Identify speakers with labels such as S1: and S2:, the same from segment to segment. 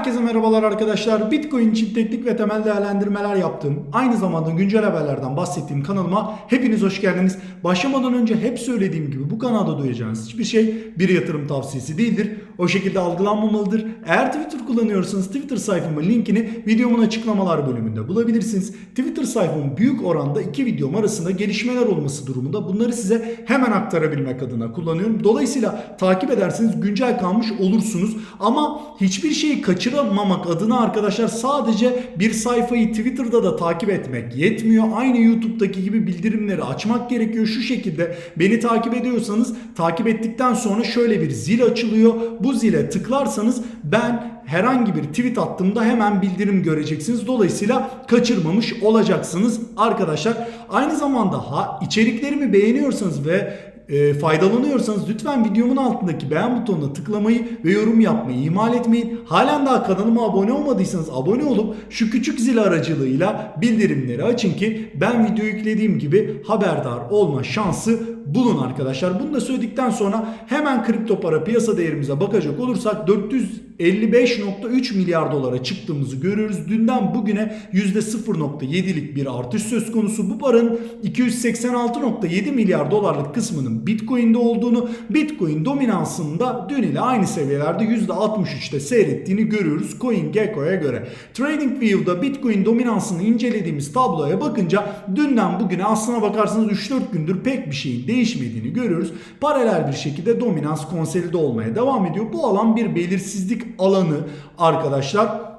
S1: Herkese merhabalar arkadaşlar. Bitcoin için teknik ve temel değerlendirmeler yaptığım, aynı zamanda güncel haberlerden bahsettiğim kanalıma hepiniz hoş geldiniz. Başlamadan önce hep söylediğim gibi bu kanalda duyacağınız hiçbir şey bir yatırım tavsiyesi değildir. O şekilde algılanmamalıdır. Eğer Twitter kullanıyorsanız Twitter sayfamın linkini videomun açıklamalar bölümünde bulabilirsiniz. Twitter sayfamın büyük oranda iki videom arasında gelişmeler olması durumunda bunları size hemen aktarabilmek adına kullanıyorum. Dolayısıyla takip ederseniz güncel kalmış olursunuz. Ama hiçbir şeyi kaçıramamak adına arkadaşlar sadece bir sayfayı Twitter'da da takip etmek yetmiyor. Aynı YouTube'daki gibi bildirimleri açmak gerekiyor. Şu şekilde beni takip ediyorsanız takip ettikten sonra şöyle bir zil açılıyor. Bu zile tıklarsanız ben herhangi bir tweet attığımda hemen bildirim göreceksiniz. Dolayısıyla kaçırmamış olacaksınız arkadaşlar. Aynı zamanda ha içeriklerimi beğeniyorsanız ve e, faydalanıyorsanız lütfen videomun altındaki beğen butonuna tıklamayı ve yorum yapmayı ihmal etmeyin. Halen daha kanalıma abone olmadıysanız abone olup şu küçük zil aracılığıyla bildirimleri açın ki ben video yüklediğim gibi haberdar olma şansı bulun arkadaşlar. Bunu da söyledikten sonra hemen kripto para piyasa değerimize bakacak olursak 455.3 milyar dolara çıktığımızı görüyoruz. Dünden bugüne %0.7'lik bir artış söz konusu. Bu paranın 286.7 milyar dolarlık kısmının Bitcoin'de olduğunu, Bitcoin dominansında dün ile aynı seviyelerde %63'te seyrettiğini görüyoruz CoinGecko'ya göre. TradingView'da Bitcoin dominansını incelediğimiz tabloya bakınca dünden bugüne aslına bakarsanız 3-4 gündür pek bir şeyin değişmediğini görüyoruz. Paralel bir şekilde dominans konsolide olmaya devam ediyor. Bu alan bir belirsizlik alanı arkadaşlar.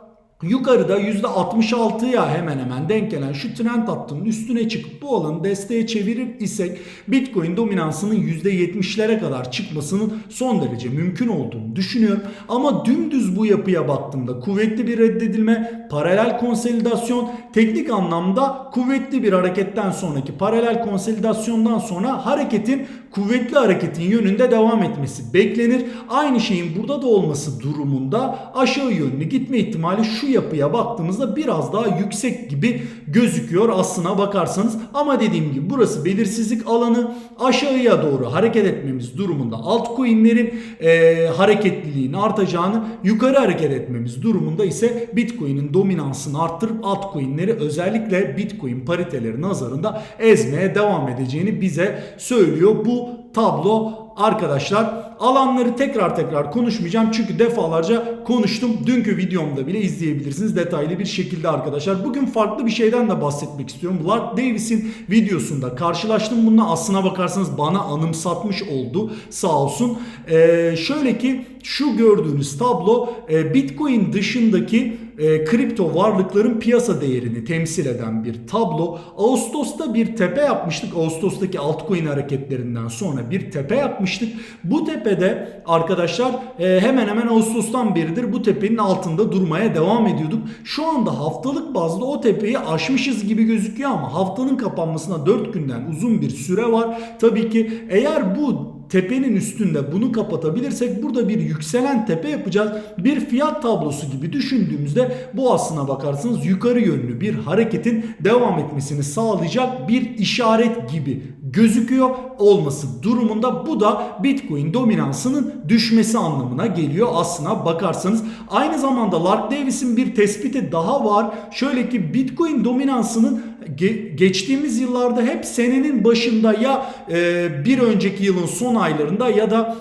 S1: Yukarıda %66'ya hemen hemen denk gelen şu trend hattının üstüne çıkıp bu alanı desteğe çevirir isek Bitcoin dominansının %70'lere kadar çıkmasının son derece mümkün olduğunu düşünüyorum. Ama dümdüz bu yapıya baktığımda kuvvetli bir reddedilme, paralel konsolidasyon, teknik anlamda kuvvetli bir hareketten sonraki paralel konsolidasyondan sonra hareketin kuvvetli hareketin yönünde devam etmesi beklenir. Aynı şeyin burada da olması durumunda aşağı yönlü gitme ihtimali şu yapıya baktığımızda biraz daha yüksek gibi gözüküyor aslına bakarsanız. Ama dediğim gibi burası belirsizlik alanı aşağıya doğru hareket etmemiz durumunda altcoin'lerin e, hareketliliğin artacağını yukarı hareket etmemiz durumunda ise Bitcoin'in dominansını arttırıp altcoin'leri özellikle Bitcoin pariteleri nazarında ezmeye devam edeceğini bize söylüyor. Bu tablo arkadaşlar alanları tekrar tekrar konuşmayacağım çünkü defalarca konuştum. Dünkü videomda bile izleyebilirsiniz detaylı bir şekilde arkadaşlar. Bugün farklı bir şeyden de bahsetmek istiyorum. Lark Davis'in videosunda karşılaştım bununla aslına bakarsanız bana anımsatmış oldu sağ olsun. Ee, şöyle ki şu gördüğünüz tablo e, Bitcoin dışındaki e, kripto varlıkların piyasa değerini temsil eden bir tablo. Ağustos'ta bir tepe yapmıştık. Ağustos'taki altcoin hareketlerinden sonra bir tepe yapmıştık. Bu tepede arkadaşlar e, hemen hemen Ağustos'tan beridir bu tepenin altında durmaya devam ediyorduk. Şu anda haftalık bazda o tepeyi aşmışız gibi gözüküyor ama haftanın kapanmasına 4 günden uzun bir süre var. Tabii ki eğer bu tepenin üstünde bunu kapatabilirsek burada bir yükselen tepe yapacağız. Bir fiyat tablosu gibi düşündüğümüzde bu aslına bakarsanız yukarı yönlü bir hareketin devam etmesini sağlayacak bir işaret gibi gözüküyor olması durumunda bu da Bitcoin dominansının düşmesi anlamına geliyor aslına bakarsanız. Aynı zamanda Lark Davis'in bir tespiti daha var. Şöyle ki Bitcoin dominansının ge- geçtiğimiz yıllarda hep senenin başında ya e, bir önceki yılın son aylarında ya da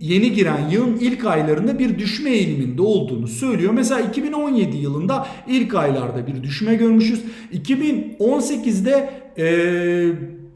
S1: yeni giren yılın ilk aylarında bir düşme eğiliminde olduğunu söylüyor. Mesela 2017 yılında ilk aylarda bir düşme görmüşüz. 2018'de e,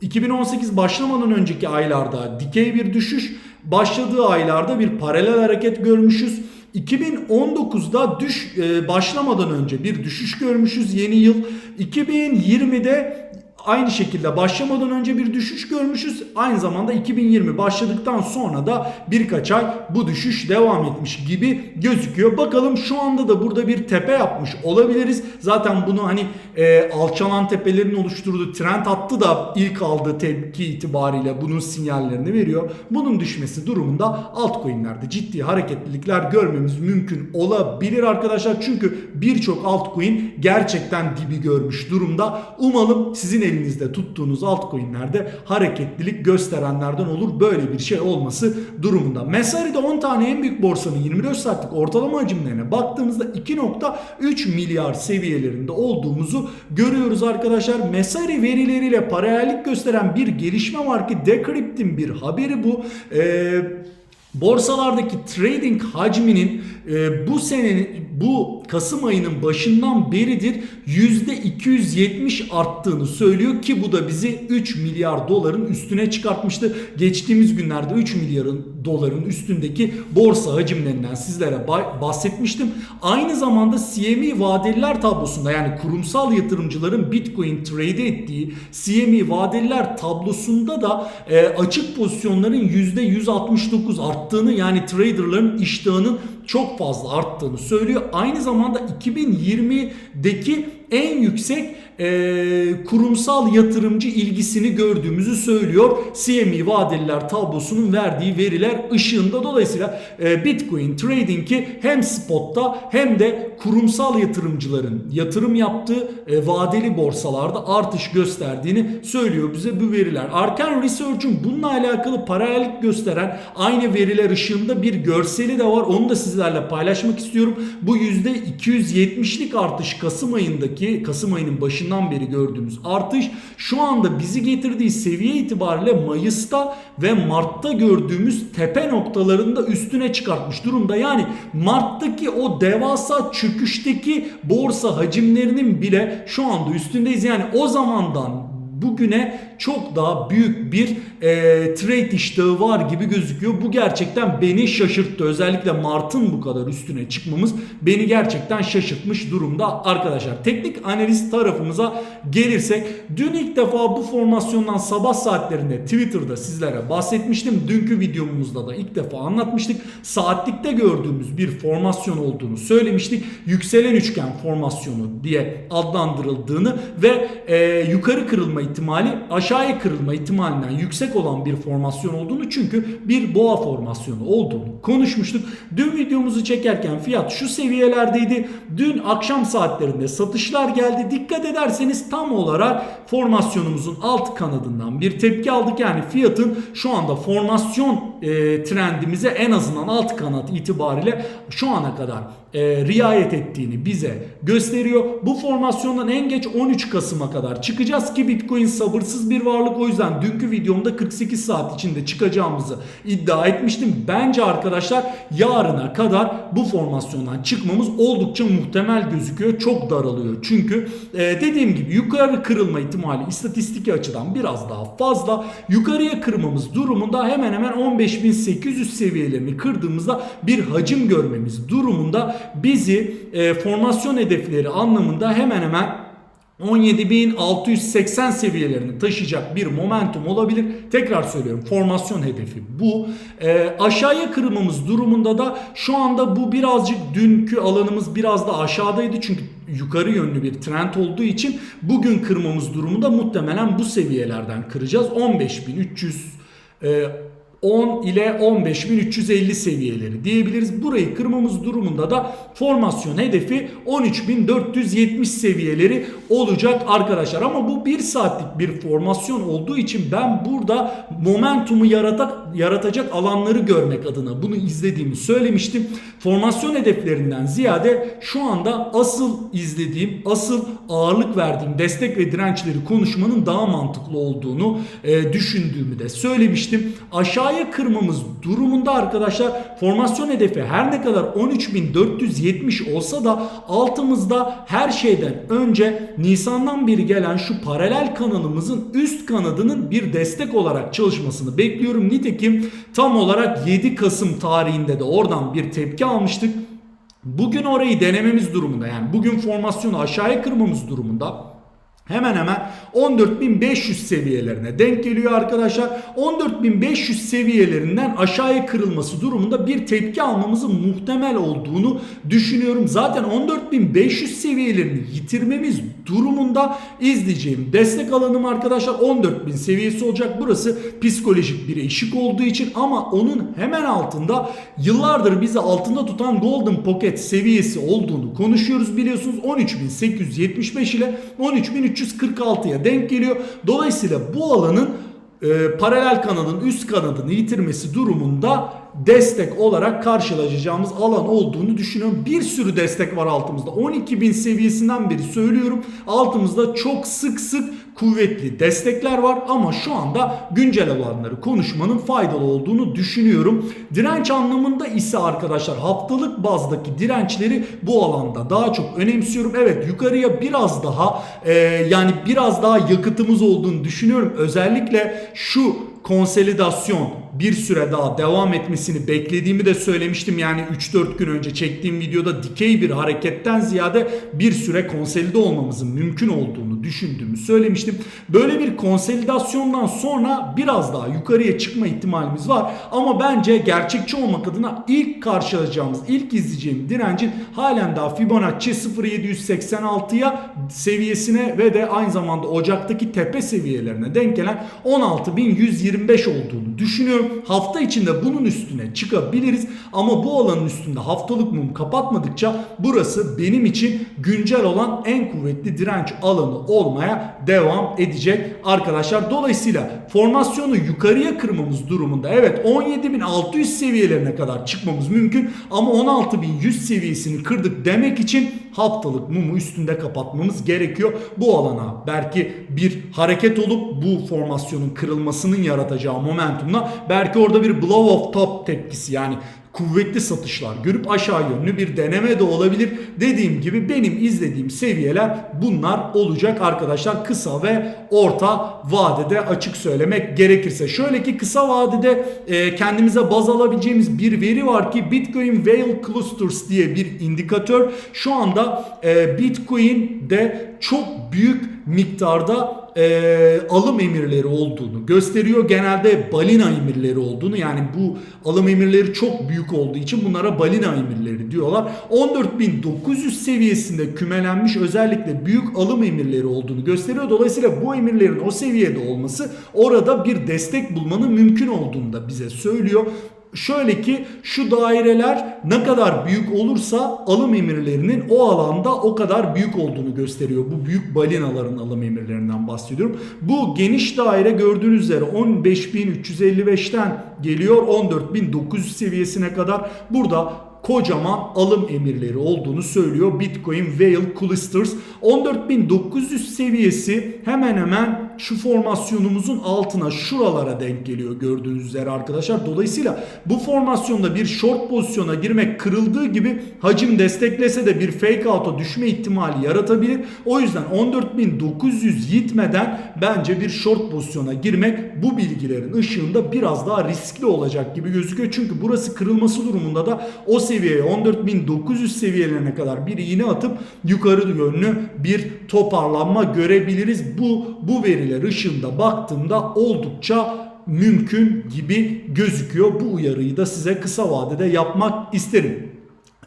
S1: 2018 başlamadan önceki aylarda dikey bir düşüş, başladığı aylarda bir paralel hareket görmüşüz. 2019'da düş e, başlamadan önce bir düşüş görmüşüz yeni yıl. 2020'de aynı şekilde başlamadan önce bir düşüş görmüşüz. Aynı zamanda 2020 başladıktan sonra da birkaç ay bu düşüş devam etmiş gibi gözüküyor. Bakalım şu anda da burada bir tepe yapmış olabiliriz. Zaten bunu hani e, alçalan tepelerin oluşturduğu trend hattı da ilk aldığı tepki itibariyle bunun sinyallerini veriyor. Bunun düşmesi durumunda altcoin'lerde ciddi hareketlilikler görmemiz mümkün olabilir arkadaşlar. Çünkü birçok altcoin gerçekten dibi görmüş durumda. Umalım sizin elinizde tuttuğunuz altcoin'lerde hareketlilik gösterenlerden olur. Böyle bir şey olması durumunda. Mesari'de 10 tane en büyük borsanın 24 saatlik ortalama hacimlerine baktığımızda 2.3 milyar seviyelerinde olduğumuzu görüyoruz arkadaşlar. Mesari verileriyle paralellik gösteren bir gelişme var ki Decrypt'in bir haberi bu. Eee Borsalardaki trading hacminin e, bu senenin bu Kasım ayının başından beridir %270 arttığını söylüyor ki bu da bizi 3 milyar doların üstüne çıkartmıştı. Geçtiğimiz günlerde 3 milyarın doların üstündeki borsa hacimlerinden sizlere bahsetmiştim. Aynı zamanda CME vadeliler tablosunda yani kurumsal yatırımcıların Bitcoin trade ettiği CME vadeliler tablosunda da e, açık pozisyonların %169 arttığını yani traderların iştahının çok fazla arttığını söylüyor. Aynı zamanda 2020'deki en yüksek e, kurumsal yatırımcı ilgisini gördüğümüzü söylüyor. CME vadeliler tablosunun verdiği veriler ışığında dolayısıyla e, Bitcoin trading'i hem spotta hem de kurumsal yatırımcıların yatırım yaptığı e, vadeli borsalarda artış gösterdiğini söylüyor bize bu veriler. Arkan Research'un bununla alakalı paralellik gösteren aynı veriler ışığında bir görseli de var. Onu da sizlerle paylaşmak istiyorum. Bu %270'lik artış Kasım ayındaki Kasım ayının başından beri gördüğümüz artış şu anda bizi getirdiği seviye itibariyle Mayıs'ta ve Mart'ta gördüğümüz tepe noktalarında üstüne çıkartmış durumda. Yani Mart'taki o devasa çöküşteki borsa hacimlerinin bile şu anda üstündeyiz. Yani o zamandan bugüne çok daha büyük bir e, trade iştahı var gibi gözüküyor. Bu gerçekten beni şaşırttı. Özellikle Mart'ın bu kadar üstüne çıkmamız beni gerçekten şaşırtmış durumda arkadaşlar. Teknik analiz tarafımıza gelirsek dün ilk defa bu formasyondan sabah saatlerinde Twitter'da sizlere bahsetmiştim. Dünkü videomuzda da ilk defa anlatmıştık. Saatlikte gördüğümüz bir formasyon olduğunu söylemiştik. Yükselen üçgen formasyonu diye adlandırıldığını ve e, yukarı kırılma ihtimali aşağıya kırılma ihtimalinden yüksek olan bir formasyon olduğunu çünkü bir boğa formasyonu olduğunu konuşmuştuk. Dün videomuzu çekerken fiyat şu seviyelerdeydi. Dün akşam saatlerinde satışlar geldi. Dikkat ederseniz tam olarak formasyonumuzun alt kanadından bir tepki aldık. Yani fiyatın şu anda formasyon e, trendimize en azından alt kanat itibariyle şu ana kadar e, riayet ettiğini bize gösteriyor. Bu formasyondan en geç 13 Kasım'a kadar çıkacağız ki Bitcoin sabırsız bir varlık. O yüzden dünkü videomda 48 saat içinde çıkacağımızı iddia etmiştim. Bence arkadaşlar yarına kadar bu formasyondan çıkmamız oldukça muhtemel gözüküyor. Çok daralıyor. Çünkü e, dediğim gibi yukarı kırılma ihtimali istatistik açıdan biraz daha fazla. Yukarıya kırmamız durumunda hemen hemen 15.800 seviyelerini kırdığımızda bir hacim görmemiz durumunda bizi e, formasyon hedefleri anlamında hemen hemen 17.680 seviyelerini taşıyacak bir momentum olabilir. Tekrar söylüyorum formasyon hedefi bu. E, aşağıya kırılmamız durumunda da şu anda bu birazcık dünkü alanımız biraz da aşağıdaydı. Çünkü yukarı yönlü bir trend olduğu için bugün kırmamız durumunda muhtemelen bu seviyelerden kıracağız. 15.300 e, 10 ile 15.350 seviyeleri diyebiliriz. Burayı kırmamız durumunda da formasyon hedefi 13.470 seviyeleri olacak arkadaşlar. Ama bu 1 saatlik bir formasyon olduğu için ben burada momentumu yaratak, yaratacak alanları görmek adına bunu izlediğimi söylemiştim. Formasyon hedeflerinden ziyade şu anda asıl izlediğim, asıl ağırlık verdiğim destek ve dirençleri konuşmanın daha mantıklı olduğunu e, düşündüğümü de söylemiştim. Aşağıya kırmamız durumunda arkadaşlar formasyon hedefi her ne kadar 13.470 olsa da altımızda her şeyden önce Nisan'dan beri gelen şu paralel kanalımızın üst kanadının bir destek olarak çalışmasını bekliyorum. Nitekim tam olarak 7 Kasım tarihinde de oradan bir tepki almıştık. Bugün orayı denememiz durumunda yani bugün formasyonu aşağıya kırmamız durumunda hemen hemen 14.500 seviyelerine denk geliyor arkadaşlar. 14.500 seviyelerinden aşağıya kırılması durumunda bir tepki almamızın muhtemel olduğunu düşünüyorum. Zaten 14.500 seviyelerini yitirmemiz durumunda izleyeceğim destek alanım arkadaşlar 14.000 seviyesi olacak. Burası psikolojik bir eşik olduğu için ama onun hemen altında yıllardır bizi altında tutan Golden Pocket seviyesi olduğunu konuşuyoruz biliyorsunuz. 13.875 ile 13.300 16346'ya denk geliyor. Dolayısıyla bu alanın e, paralel kanadın üst kanadını yitirmesi durumunda destek olarak karşılaşacağımız alan olduğunu düşünüyorum. Bir sürü destek var altımızda. 12.000 seviyesinden beri söylüyorum. Altımızda çok sık sık kuvvetli destekler var ama şu anda güncel olanları konuşmanın faydalı olduğunu düşünüyorum. Direnç anlamında ise arkadaşlar haftalık bazdaki dirençleri bu alanda daha çok önemsiyorum. Evet yukarıya biraz daha e, yani biraz daha yakıtımız olduğunu düşünüyorum. Özellikle şu konsolidasyon bir süre daha devam etmesini beklediğimi de söylemiştim. Yani 3-4 gün önce çektiğim videoda dikey bir hareketten ziyade bir süre konsolide olmamızın mümkün olduğunu düşündüğümü söylemiştim. Böyle bir konsolidasyondan sonra biraz daha yukarıya çıkma ihtimalimiz var. Ama bence gerçekçi olmak adına ilk karşılaşacağımız, ilk izleyeceğim direncin halen daha Fibonacci 0786'ya seviyesine ve de aynı zamanda Ocak'taki tepe seviyelerine denk gelen 16125 olduğunu düşünüyorum. Hafta içinde bunun üstüne çıkabiliriz ama bu alanın üstünde haftalık mum kapatmadıkça burası benim için güncel olan en kuvvetli direnç alanı olmaya devam edecek arkadaşlar. Dolayısıyla formasyonu yukarıya kırmamız durumunda evet 17.600 seviyelerine kadar çıkmamız mümkün ama 16.100 seviyesini kırdık demek için haftalık mumu üstünde kapatmamız gerekiyor. Bu alana belki bir hareket olup bu formasyonun kırılmasının yaratacağı momentumla belki orada bir blow off top tepkisi yani kuvvetli satışlar görüp aşağı yönlü bir deneme de olabilir. Dediğim gibi benim izlediğim seviyeler bunlar olacak arkadaşlar. Kısa ve orta vadede açık söylemek gerekirse. Şöyle ki kısa vadede e, kendimize baz alabileceğimiz bir veri var ki Bitcoin Whale Clusters diye bir indikatör. Şu anda e, Bitcoin'de çok büyük miktarda e, alım emirleri olduğunu gösteriyor. Genelde balina emirleri olduğunu yani bu alım emirleri çok büyük olduğu için bunlara balina emirleri diyorlar. 14.900 seviyesinde kümelenmiş özellikle büyük alım emirleri olduğunu gösteriyor. Dolayısıyla bu emirlerin o seviyede olması orada bir destek bulmanın mümkün olduğunu da bize söylüyor. Şöyle ki şu daireler ne kadar büyük olursa alım emirlerinin o alanda o kadar büyük olduğunu gösteriyor. Bu büyük balinaların alım emirlerinden bahsediyorum. Bu geniş daire gördüğünüz üzere 15.355'ten geliyor 14.900 seviyesine kadar. Burada kocaman alım emirleri olduğunu söylüyor Bitcoin Whale Clusters. 14.900 seviyesi hemen hemen şu formasyonumuzun altına şuralara denk geliyor gördüğünüz üzere arkadaşlar. Dolayısıyla bu formasyonda bir short pozisyona girmek kırıldığı gibi hacim desteklese de bir fake out'a düşme ihtimali yaratabilir. O yüzden 14.900 gitmeden bence bir short pozisyona girmek bu bilgilerin ışığında biraz daha riskli olacak gibi gözüküyor. Çünkü burası kırılması durumunda da o seviyeye 14.900 seviyelerine kadar bir iğne atıp yukarı yönlü bir toparlanma görebiliriz. Bu bu veriler ışığında baktığımda oldukça mümkün gibi gözüküyor. Bu uyarıyı da size kısa vadede yapmak isterim.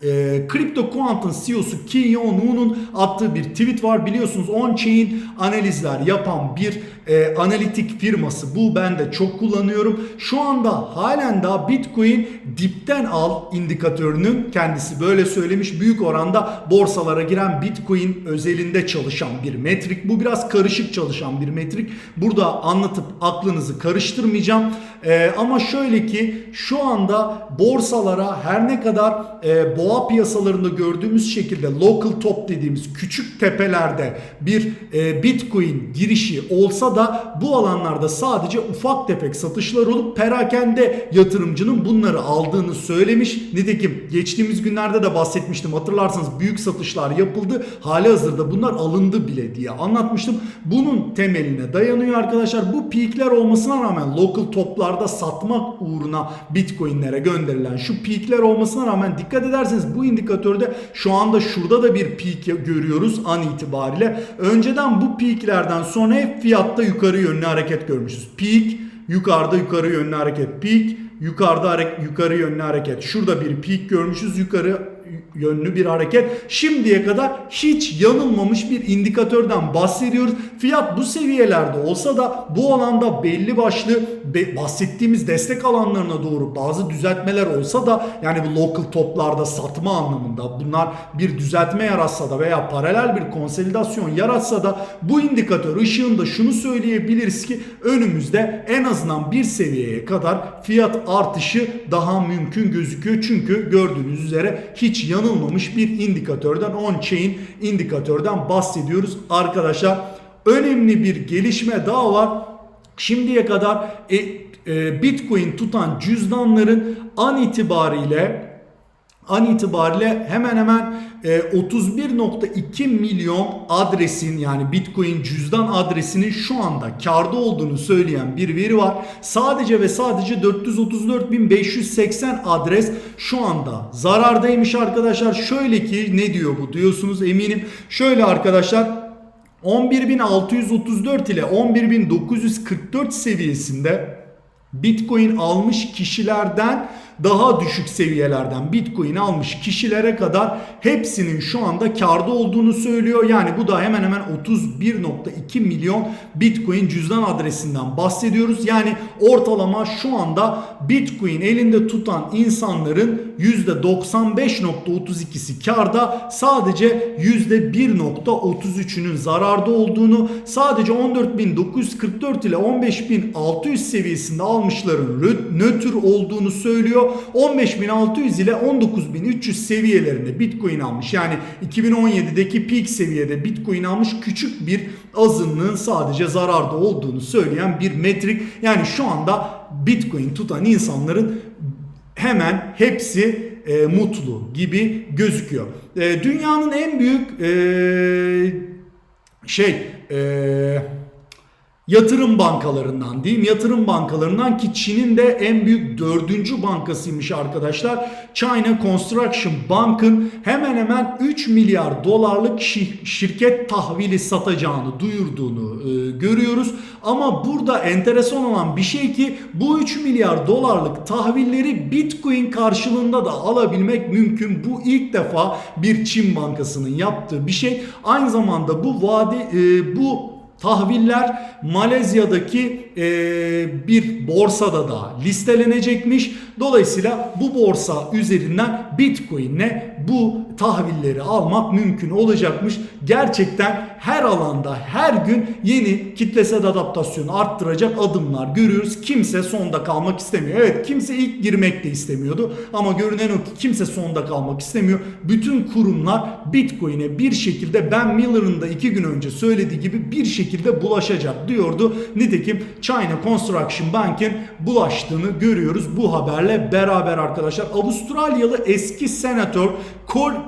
S1: E, Crypto Quant'ın CEO'su Ki Yoon attığı bir tweet var. Biliyorsunuz on-chain analizler yapan bir e, analitik firması. Bu ben de çok kullanıyorum. Şu anda halen daha Bitcoin dipten al indikatörünün kendisi böyle söylemiş. Büyük oranda borsalara giren Bitcoin özelinde çalışan bir metrik. Bu biraz karışık çalışan bir metrik. Burada anlatıp aklınızı karıştırmayacağım. E, ama şöyle ki şu anda borsalara her ne kadar e, boğa piyasalarında gördüğümüz şekilde local top dediğimiz küçük tepelerde bir e, Bitcoin girişi olsa da bu alanlarda sadece ufak tefek satışlar olup perakende yatırımcının bunları aldığını söylemiş. Nitekim geçtiğimiz günlerde de bahsetmiştim. Hatırlarsanız büyük satışlar yapıldı. Hali hazırda bunlar alındı bile diye anlatmıştım. Bunun temeline dayanıyor arkadaşlar. Bu peakler olmasına rağmen local toplarda satmak uğruna Bitcoin'lere gönderilen şu peakler olmasına rağmen dikkat ederseniz bu indikatörde şu anda şurada da bir peak görüyoruz an itibariyle. Önceden bu peaklerden sonra hep fiyatta yukarı yönlü hareket görmüşüz. Peak yukarıda yukarı yönlü hareket. Peak yukarıda yukarı yönlü hareket. Şurada bir peak görmüşüz yukarı yönlü bir hareket. Şimdiye kadar hiç yanılmamış bir indikatörden bahsediyoruz. Fiyat bu seviyelerde olsa da bu alanda belli başlı bahsettiğimiz destek alanlarına doğru bazı düzeltmeler olsa da yani bu local toplarda satma anlamında bunlar bir düzeltme yaratsa da veya paralel bir konsolidasyon yaratsa da bu indikatör ışığında şunu söyleyebiliriz ki önümüzde en azından bir seviyeye kadar fiyat artışı daha mümkün gözüküyor. Çünkü gördüğünüz üzere hiç yanılmamış bir indikatörden on-chain indikatörden bahsediyoruz arkadaşlar. Önemli bir gelişme daha var. Şimdiye kadar e, e, Bitcoin tutan cüzdanların an itibariyle an itibariyle hemen hemen e, 31.2 milyon adresin yani Bitcoin cüzdan adresinin şu anda karda olduğunu söyleyen bir veri var. Sadece ve sadece 434.580 adres şu anda zarardaymış arkadaşlar. Şöyle ki ne diyor bu diyorsunuz eminim. Şöyle arkadaşlar 11.634 ile 11.944 seviyesinde Bitcoin almış kişilerden daha düşük seviyelerden Bitcoin almış kişilere kadar hepsinin şu anda karda olduğunu söylüyor. Yani bu da hemen hemen 31.2 milyon Bitcoin cüzdan adresinden bahsediyoruz. Yani ortalama şu anda Bitcoin elinde tutan insanların %95.32'si karda sadece %1.33'ünün zararda olduğunu sadece 14.944 ile 15.600 seviyesinde almışların nötr olduğunu söylüyor. 15.600 ile 19.300 seviyelerinde Bitcoin almış. Yani 2017'deki peak seviyede Bitcoin almış küçük bir azınlığın sadece zararda olduğunu söyleyen bir metrik. Yani şu anda Bitcoin tutan insanların hemen hepsi e, mutlu gibi gözüküyor. E, dünyanın en büyük e, şey e, yatırım bankalarından diyeyim yatırım bankalarından ki Çin'in de en büyük dördüncü bankasıymış arkadaşlar. China Construction Bank'ın hemen hemen 3 milyar dolarlık şirket tahvili satacağını duyurduğunu e, görüyoruz. Ama burada enteresan olan bir şey ki bu 3 milyar dolarlık tahvilleri Bitcoin karşılığında da alabilmek mümkün. Bu ilk defa bir Çin bankasının yaptığı bir şey. Aynı zamanda bu vade e, bu tahviller Malezya'daki e, bir borsada da listelenecekmiş. Dolayısıyla bu borsa üzerinden Bitcoin'le bu tahvilleri almak mümkün olacakmış. Gerçekten her alanda her gün yeni kitlesel adaptasyonu arttıracak adımlar görüyoruz. Kimse sonda kalmak istemiyor. Evet kimse ilk girmek de istemiyordu ama görünen o ki kimse sonda kalmak istemiyor. Bütün kurumlar Bitcoin'e bir şekilde Ben Miller'ın da iki gün önce söylediği gibi bir şekilde bulaşacak diyordu. Nitekim China Construction Bank'in bulaştığını görüyoruz bu haberle beraber arkadaşlar. Avustralyalı eski senatör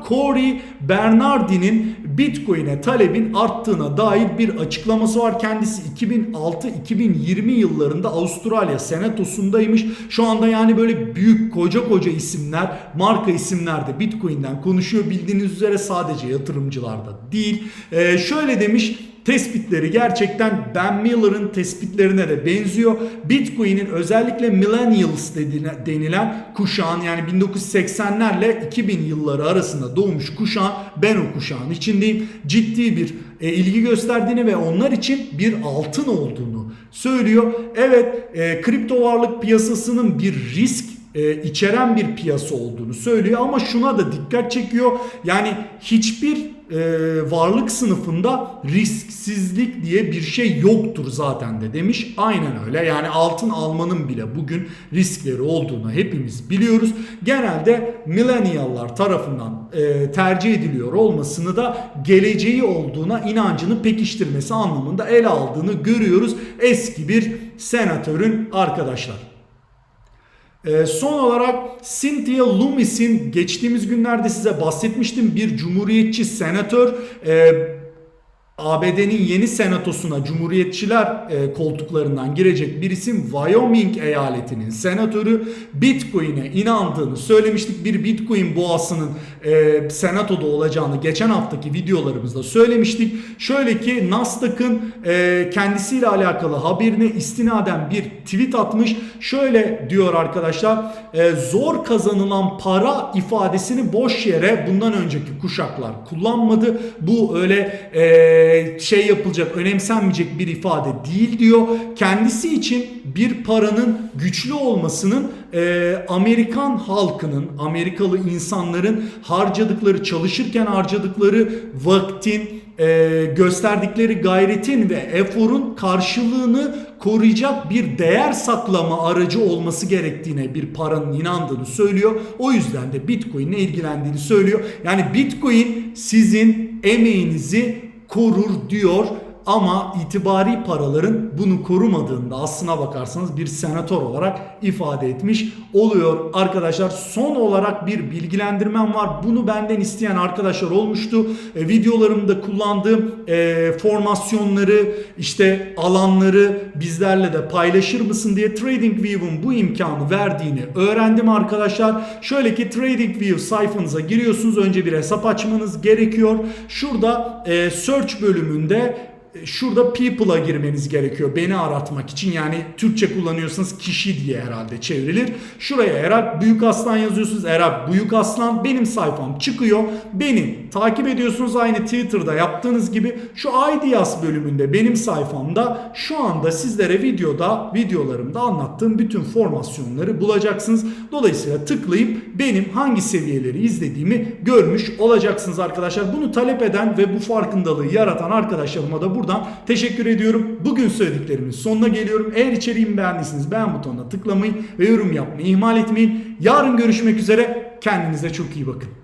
S1: Cory Bernardi'nin Bitcoin'e talebin arttığına dair bir açıklaması var. Kendisi 2006-2020 yıllarında Avustralya senatosundaymış. Şu anda yani böyle büyük koca koca isimler, marka isimler de Bitcoin'den konuşuyor. Bildiğiniz üzere sadece yatırımcılarda değil. Ee, şöyle demiş tespitleri gerçekten Ben Miller'ın tespitlerine de benziyor. Bitcoin'in özellikle millennials denilen kuşağın yani 1980'lerle 2000 yılları arasında doğmuş kuşağın ben o kuşağın içindeyim. Ciddi bir e, ilgi gösterdiğini ve onlar için bir altın olduğunu söylüyor. Evet e, kripto varlık piyasasının bir risk e, içeren bir piyasa olduğunu söylüyor ama şuna da dikkat çekiyor. Yani hiçbir e, varlık sınıfında risksizlik diye bir şey yoktur zaten de demiş. Aynen öyle. Yani altın almanın bile bugün riskleri olduğunu hepimiz biliyoruz. Genelde milenyallar tarafından e, tercih ediliyor olmasını da geleceği olduğuna inancını pekiştirmesi anlamında ele aldığını görüyoruz. Eski bir senatörün arkadaşlar. Ee, son olarak Cynthia Lummis'in geçtiğimiz günlerde size bahsetmiştim. Bir cumhuriyetçi senatör. E, ABD'nin yeni senatosuna Cumhuriyetçiler e, koltuklarından girecek bir isim Wyoming eyaletinin senatörü Bitcoin'e inandığını söylemiştik. Bir Bitcoin boğasının e, senatoda olacağını geçen haftaki videolarımızda söylemiştik. Şöyle ki Nasdaq'ın e, kendisiyle alakalı haberine istinaden bir tweet atmış. Şöyle diyor arkadaşlar e, zor kazanılan para ifadesini boş yere bundan önceki kuşaklar kullanmadı. Bu öyle e, şey yapılacak, önemsenmeyecek bir ifade değil diyor. Kendisi için bir paranın güçlü olmasının e, Amerikan halkının, Amerikalı insanların harcadıkları, çalışırken harcadıkları vaktin, e, gösterdikleri gayretin ve eforun karşılığını koruyacak bir değer saklama aracı olması gerektiğine bir paranın inandığını söylüyor. O yüzden de Bitcoin ile ilgilendiğini söylüyor. Yani Bitcoin sizin emeğinizi korur diyor ama itibari paraların bunu korumadığında aslına bakarsanız bir senatör olarak ifade etmiş oluyor arkadaşlar. Son olarak bir bilgilendirmem var. Bunu benden isteyen arkadaşlar olmuştu. E, videolarımda kullandığım e, formasyonları işte alanları bizlerle de paylaşır mısın diye TradingView'un bu imkanı verdiğini öğrendim arkadaşlar. Şöyle ki TradingView sayfanıza giriyorsunuz. Önce bir hesap açmanız gerekiyor. Şurada e, search bölümünde şurada people'a girmeniz gerekiyor beni aratmak için yani Türkçe kullanıyorsanız kişi diye herhalde çevrilir. Şuraya Erap Büyük Aslan yazıyorsunuz. Erap Büyük Aslan benim sayfam çıkıyor. Beni takip ediyorsunuz aynı Twitter'da yaptığınız gibi şu IDS bölümünde benim sayfamda şu anda sizlere videoda videolarımda anlattığım bütün formasyonları bulacaksınız. Dolayısıyla tıklayıp benim hangi seviyeleri izlediğimi görmüş olacaksınız arkadaşlar. Bunu talep eden ve bu farkındalığı yaratan arkadaşlarıma da buradan teşekkür ediyorum. Bugün söylediklerimin sonuna geliyorum. Eğer içeriğimi beğendiyseniz beğen butonuna tıklamayı ve yorum yapmayı ihmal etmeyin. Yarın görüşmek üzere. Kendinize çok iyi bakın.